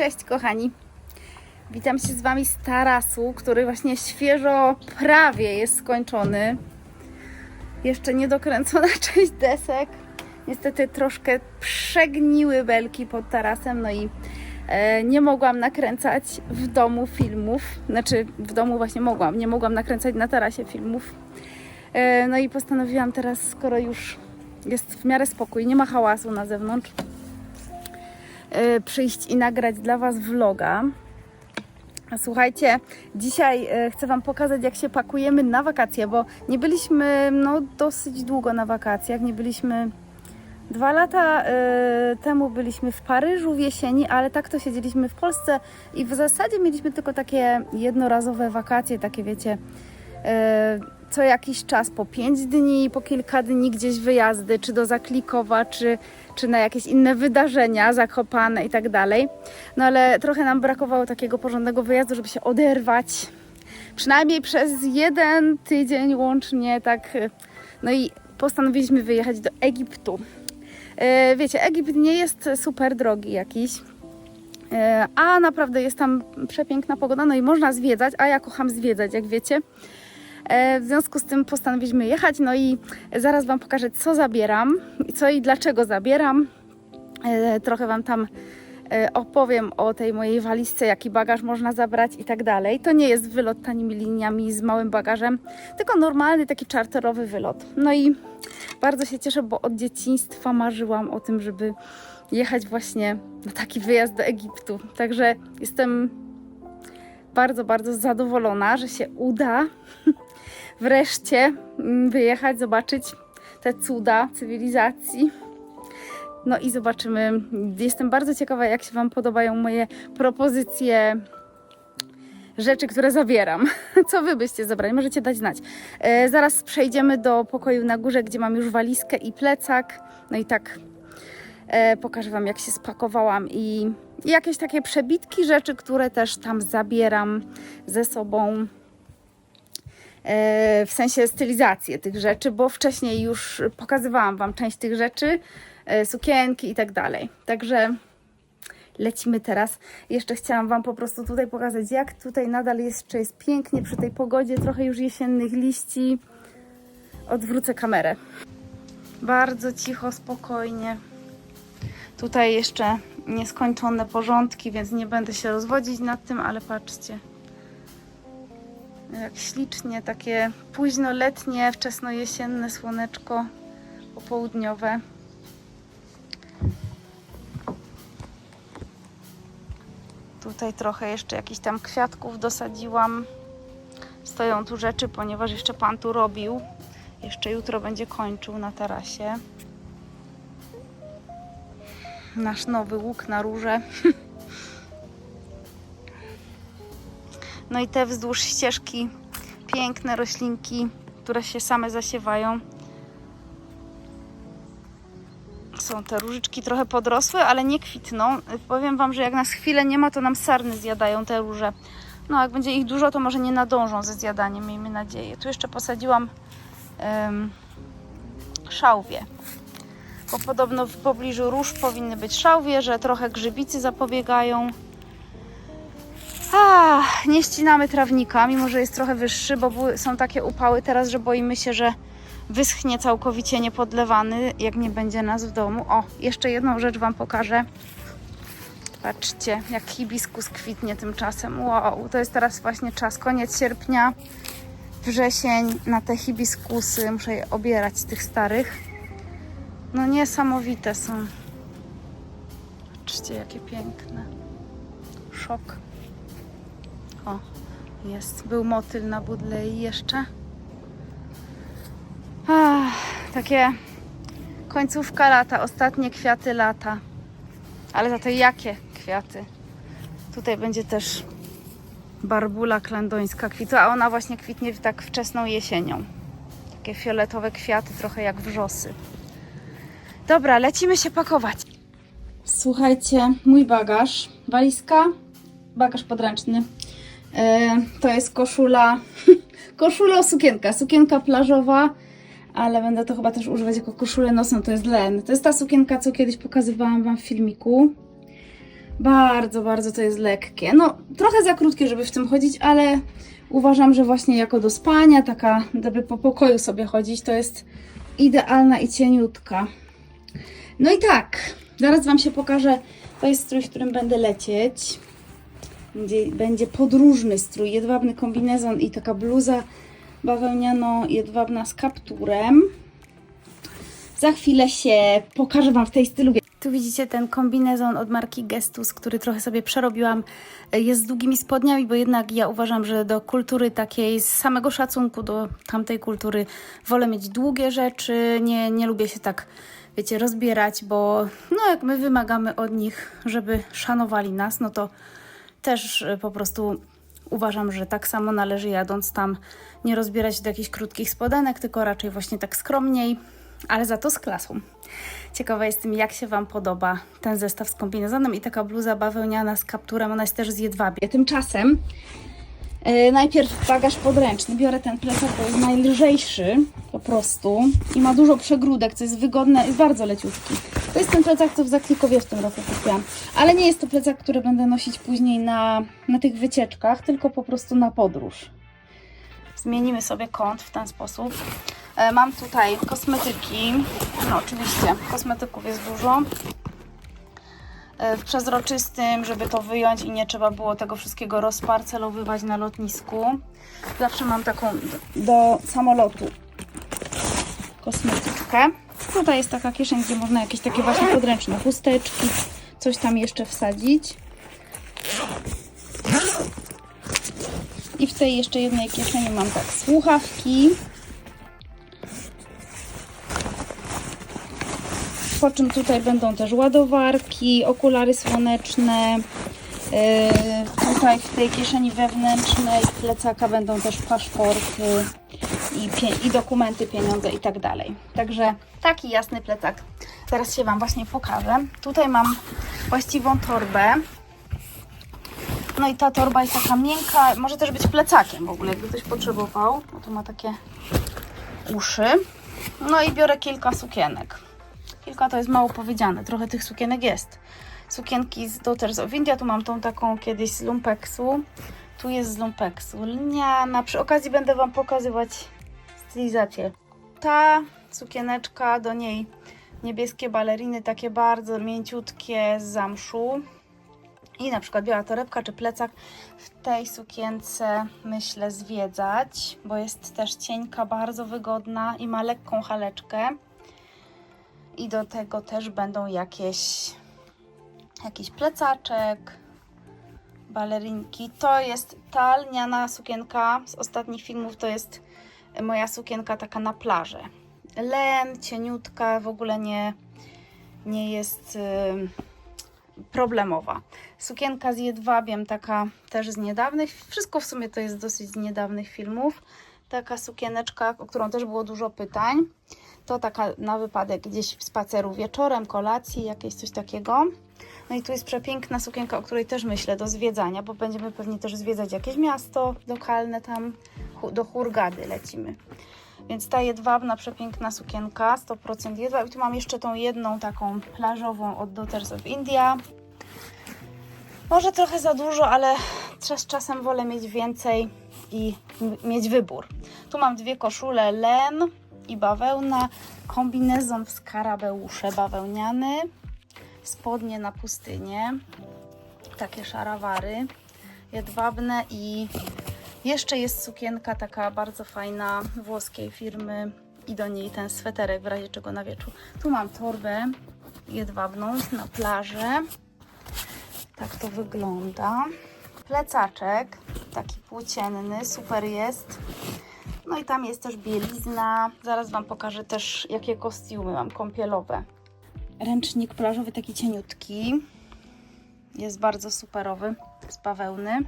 Cześć kochani. Witam się z Wami z tarasu, który właśnie świeżo prawie jest skończony. Jeszcze niedokręcona część desek. Niestety troszkę przegniły belki pod tarasem, no i e, nie mogłam nakręcać w domu filmów. Znaczy w domu właśnie mogłam, nie mogłam nakręcać na tarasie filmów. E, no i postanowiłam teraz, skoro już jest w miarę spokój, nie ma hałasu na zewnątrz, przyjść i nagrać dla Was vloga. Słuchajcie, dzisiaj e, chcę Wam pokazać, jak się pakujemy na wakacje, bo nie byliśmy no, dosyć długo na wakacjach. Nie byliśmy dwa lata e, temu, byliśmy w Paryżu w jesieni, ale tak to siedzieliśmy w Polsce i w zasadzie mieliśmy tylko takie jednorazowe wakacje, takie wiecie, co jakiś czas, po pięć dni, po kilka dni gdzieś wyjazdy, czy do Zaklikowa, czy, czy na jakieś inne wydarzenia, Zakopane i tak dalej. No ale trochę nam brakowało takiego porządnego wyjazdu, żeby się oderwać. Przynajmniej przez jeden tydzień łącznie, tak. No i postanowiliśmy wyjechać do Egiptu. E, Wiecie, Egipt nie jest super drogi jakiś. E, A naprawdę jest tam przepiękna pogoda, no i można zwiedzać, a ja kocham zwiedzać, jak wiecie. E, W związku z tym postanowiliśmy jechać, no i zaraz Wam pokażę, co zabieram, co i dlaczego zabieram. E, Trochę Wam tam e, opowiem o tej mojej walizce, jaki bagaż można zabrać i tak dalej. To nie jest wylot tanimi liniami z małym bagażem, tylko normalny taki czarterowy wylot. No i bardzo się cieszę, bo od dzieciństwa marzyłam o tym, żeby jechać właśnie na taki wyjazd do Egiptu. Także jestem bardzo, bardzo zadowolona, że się uda wreszcie mm, wyjechać, zobaczyć te cuda cywilizacji. No i zobaczymy. Jestem bardzo ciekawa, jak się Wam podobają moje propozycje rzeczy, które zabieram. Co Wy byście zabrali? Możecie dać znać. E, zaraz przejdziemy do pokoju na górze, gdzie mam już walizkę i plecak. No i tak e, pokażę Wam, jak się spakowałam i, i jakieś takie przebitki rzeczy, które też tam zabieram ze sobą w sensie stylizację tych rzeczy, bo wcześniej już pokazywałam Wam część tych rzeczy, e, sukienki i tak dalej. Także lecimy teraz. Jeszcze chciałam Wam po prostu tutaj pokazać, jak tutaj nadal jeszcze jest pięknie przy tej pogodzie, trochę już jesiennych liści. Odwrócę kamerę. Bardzo cicho, spokojnie. Tutaj jeszcze nieskończone porządki, więc nie będę się rozwodzić nad tym, ale patrzcie. Jak ślicznie, takie późno letnie, wczesno jesienne słoneczko popołudniowe. Tutaj trochę jeszcze jakichś tam kwiatków dosadziłam. Stoją tu rzeczy, ponieważ jeszcze pan tu robił. Jeszcze jutro będzie kończył na tarasie. Nasz nowy łuk na róże. No i te wzdłuż ścieżki piękne roślinki, które się same zasiewają. Są te różyczki trochę podrosłe, ale nie kwitną. Powiem Wam, że jak nas chwilę nie ma, to nam sarny zjadają te róże. No, jak będzie ich dużo, to może nie nadążą ze zjadaniem, miejmy nadzieję. Tu jeszcze posadziłam em, szałwie. Bo podobno w pobliżu róż powinny być szałwie, że trochę grzybicy zapobiegają. A, nie ścinamy trawnika, mimo że jest trochę wyższy, bo są takie upały teraz, że boimy się, że wyschnie całkowicie niepodlewany, jak nie będzie nas w domu. O, jeszcze jedną rzecz Wam pokażę. Patrzcie, jak hibiskus kwitnie tymczasem. Wow, to jest teraz właśnie czas, koniec sierpnia, wrzesień na te hibiskusy. Muszę je obierać z tych starych. No niesamowite są. Patrzcie, jakie piękne. Szok. Jest. Był motyl na budlei jeszcze. Ach, takie końcówka lata, ostatnie kwiaty lata. Ale za to jakie kwiaty? Tutaj będzie też barbula klendońska kwitła, a ona właśnie kwitnie tak wczesną jesienią. Takie fioletowe kwiaty, trochę jak wrzosy. Dobra, lecimy się pakować. Słuchajcie, mój bagaż, walizka, bagaż podręczny. E, to jest koszula, koszula sukienka, sukienka plażowa, ale będę to chyba też używać jako koszulę nocną, to jest len. To jest ta sukienka, co kiedyś pokazywałam Wam w filmiku. Bardzo, bardzo to jest lekkie. No, trochę za krótkie, żeby w tym chodzić, ale uważam, że właśnie jako do spania, taka, żeby po pokoju sobie chodzić, to jest idealna i cieniutka. No i tak, zaraz Wam się pokażę. To jest strój, w którym będę lecieć. Będzie, będzie podróżny strój, jedwabny kombinezon i taka bluza bawełniano-jedwabna z kapturem. Za chwilę się pokażę Wam w tej stylu. Tu widzicie ten kombinezon od marki Gestus, który trochę sobie przerobiłam. Jest z długimi spodniami, bo jednak ja uważam, że do kultury takiej, z samego szacunku do tamtej kultury, wolę mieć długie rzeczy. Nie, nie lubię się tak, wiecie, rozbierać, bo no jak my wymagamy od nich, żeby szanowali nas, no to też y, po prostu uważam, że tak samo należy jadąc tam nie rozbierać do jakichś krótkich spodenek, tylko raczej właśnie tak skromniej, ale za to z klasą. Ciekawa jestem, jak się Wam podoba ten zestaw z kombinezonem i taka bluza bawełniana z kapturem, ona jest też z jedwabie. Tymczasem e, najpierw bagaż podręczny. Biorę ten plecak, bo jest najlżejszy po prostu i ma dużo przegródek, co jest wygodne, jest bardzo leciutki. To jest ten plecak, co w Zaklikowie w tym roku kupiłam. Ale nie jest to plecak, który będę nosić później na, na tych wycieczkach, tylko po prostu na podróż. Zmienimy sobie kąt w ten sposób. E, Mam tutaj kosmetyki. No oczywiście, kosmetyków jest dużo. E, W przezroczystym, żeby to wyjąć i nie trzeba było tego wszystkiego rozparcelowywać na lotnisku. Zawsze mam taką do, samolotu kosmetyczkę. Tutaj jest taka kieszeń, gdzie można jakieś takie właśnie podręczne chusteczki, coś tam jeszcze wsadzić. I w tej jeszcze jednej kieszeni mam tak słuchawki. Po czym tutaj będą też ładowarki, okulary słoneczne. Yy, tutaj w tej kieszeni wewnętrznej plecaka będą też paszporty i, i dokumenty, pieniądze i tak dalej. Także taki jasny plecak. Zaraz się Wam właśnie pokażę. Tutaj mam właściwą torbę. No i ta torba jest taka miękka, może też być plecakiem w ogóle, jakby ktoś potrzebował. No to ma takie uszy. No i biorę kilka sukienek. Kilka to jest mało powiedziane, trochę tych sukienek jest. Sukienki z Daughters of India, tu mam tą taką kiedyś z lumpeksu. Tu jest z lumpeksu. Lniana. Przy okazji będę Wam pokazywać stylizację. Ta sukieneczka, do niej niebieskie baleriny, takie bardzo mięciutkie z zamszu. I na przykład biała torebka czy plecak w tej sukience myślę zwiedzać, bo jest też cienka, bardzo wygodna i ma lekką haleczkę. I do tego też będą jakieś jakiś plecaczek, balerinki. To jest ta lniana sukienka z ostatnich filmów, to jest moja sukienka taka na plażę. Len, cieniutka, w ogóle nie, nie jest y, problemowa. Sukienka z jedwabiem, taka też z niedawnych, wszystko w sumie to jest dosyć z niedawnych filmów. Taka sukieneczka, o którą też było dużo pytań. To taka na wypadek gdzieś spaceru wieczorem, kolacji, jakieś coś takiego. No i tu jest przepiękna sukienka, o której też myślę do zwiedzania, bo będziemy pewnie też zwiedzać jakieś miasto lokalne tam, do Hurgady lecimy. Więc ta jedwabna, przepiękna sukienka, 100% jedwab. I tu mam jeszcze tą jedną taką plażową od Daughters of India. Może trochę za dużo, ale czasem wolę mieć więcej i mieć wybór. Tu mam dwie koszule len i bawełna, kombinezon w skarabeusze bawełniany, spodnie na pustynię, takie szarawary jedwabne i jeszcze jest sukienka taka bardzo fajna włoskiej firmy i do niej ten sweterek w razie czego na wieczór. Tu mam torbę jedwabną na plażę. Tak to wygląda. Plecaczek, taki płócienny, super jest. No i tam jest też bielizna. Zaraz Wam pokażę też, jakie kostiumy mam kąpielowe. Ręcznik plażowy, taki cieniutki. Jest bardzo superowy, z bawełny.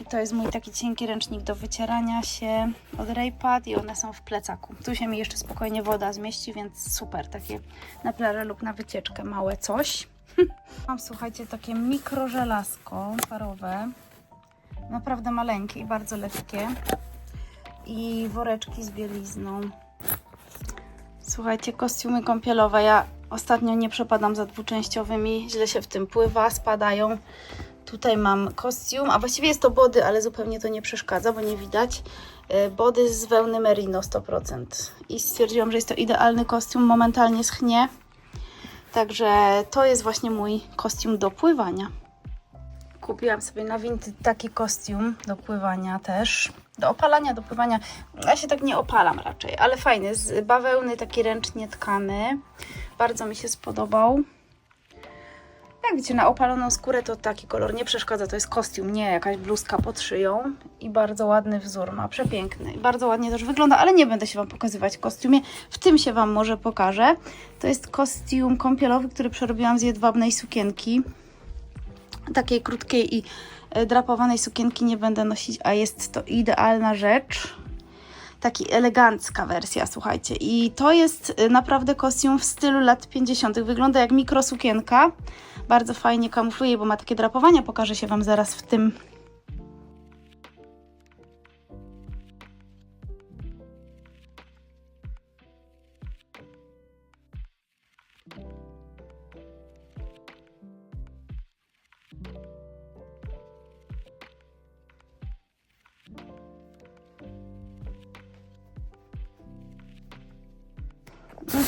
I to jest mój taki cienki ręcznik do wycierania się od Raypad i one są w plecaku. Tu się mi jeszcze spokojnie woda zmieści, więc super, takie na plażę lub na wycieczkę małe coś. Mam, słuchajcie, takie mikrożelazko parowe. Naprawdę maleńkie i bardzo lekkie. I woreczki z bielizną. Słuchajcie, kostiumy kąpielowe. Ja Ostatnio nie przepadam za dwuczęściowymi, źle się w tym pływa, spadają. Tutaj mam kostium, a właściwie jest to body, ale zupełnie to nie przeszkadza, bo nie widać. E, Body z wełny merino 100%. I stwierdziłam, że jest to idealny kostium, momentalnie schnie. Także to jest właśnie mój kostium do pływania. Kupiłam sobie na Vinted taki kostium do pływania też. Do opalania, do pływania. Ja się tak nie opalam raczej, ale fajny. Z bawełny, taki ręcznie tkany. Bardzo mi się spodobał. Jak widzicie, na opaloną skórę to taki kolor nie przeszkadza. To jest kostium, nie jakaś bluzka pod szyją. I bardzo ładny wzór ma, przepiękny. Bardzo ładnie też wygląda, ale nie będę się Wam pokazywać kostiumie. W tym się Wam może pokażę. To jest kostium kąpielowy, który przerobiłam z jedwabnej sukienki takiej krótkiej i drapowanej sukienki nie będę nosić, a jest to idealna rzecz. Taki elegancka wersja, słuchajcie. I to jest e, naprawdę kostium w stylu lat 50. Wygląda jak mikrosukienka. Bardzo fajnie kamufluje, bo ma takie drapowania. Pokażę się Wam zaraz w tym.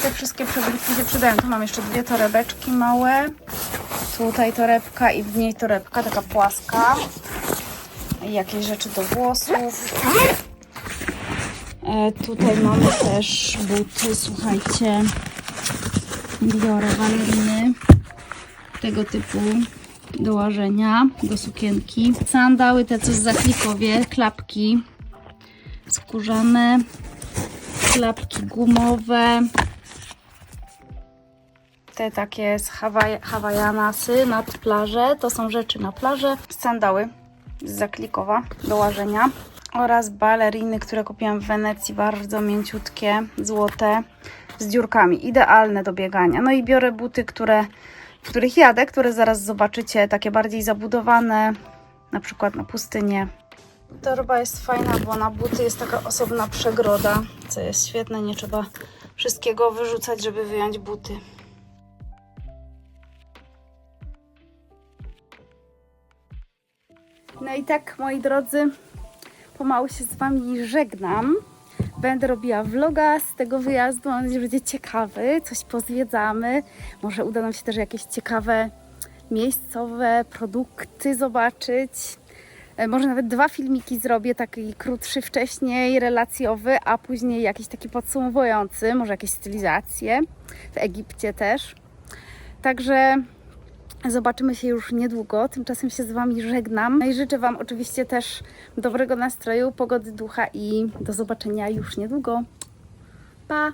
Te wszystkie przebitki się przydają. Tu mam jeszcze dwie torebeczki małe. Tutaj torebka i w niej torebka, taka płaska. I jakieś rzeczy do włosów. E, tutaj mamy też buty, słuchajcie. Baleriny tego typu do łażenia, do sukienki. Sandały te co z zaklikowie, klapki skórzane, klapki gumowe, te takie z Hawaj Hawajanasy nad plażę. To są rzeczy na plażę. Sandały z zaklikowa do łażenia oraz baleriny, które kupiłam w Wenecji, bardzo mięciutkie, złote, z dziurkami, idealne do biegania. No i biorę buty, które, w których jadę, które zaraz zobaczycie, takie bardziej zabudowane, na przykład na pustynię. Torba jest fajna, bo na buty jest taka osobna przegroda, co jest świetne, nie trzeba wszystkiego wyrzucać, żeby wyjąć buty. No i tak, moi drodzy, pomału się z Wami żegnam. Będę robiła vloga z tego wyjazdu. Mam nadzieję, że będzie ciekawy. Coś pozwiedzamy. Może uda nam się też jakieś ciekawe miejscowe produkty zobaczyć. E, Może nawet dwa filmiki zrobię, taki krótszy wcześniej, relacjowy, a później jakiś taki podsumowujący, może jakieś stylizacje w Egipcie też. Także Zobaczymy się już niedługo. Tymczasem się z Wami żegnam. No i życzę Wam oczywiście też dobrego nastroju, pogody ducha i do zobaczenia już niedługo. Pa!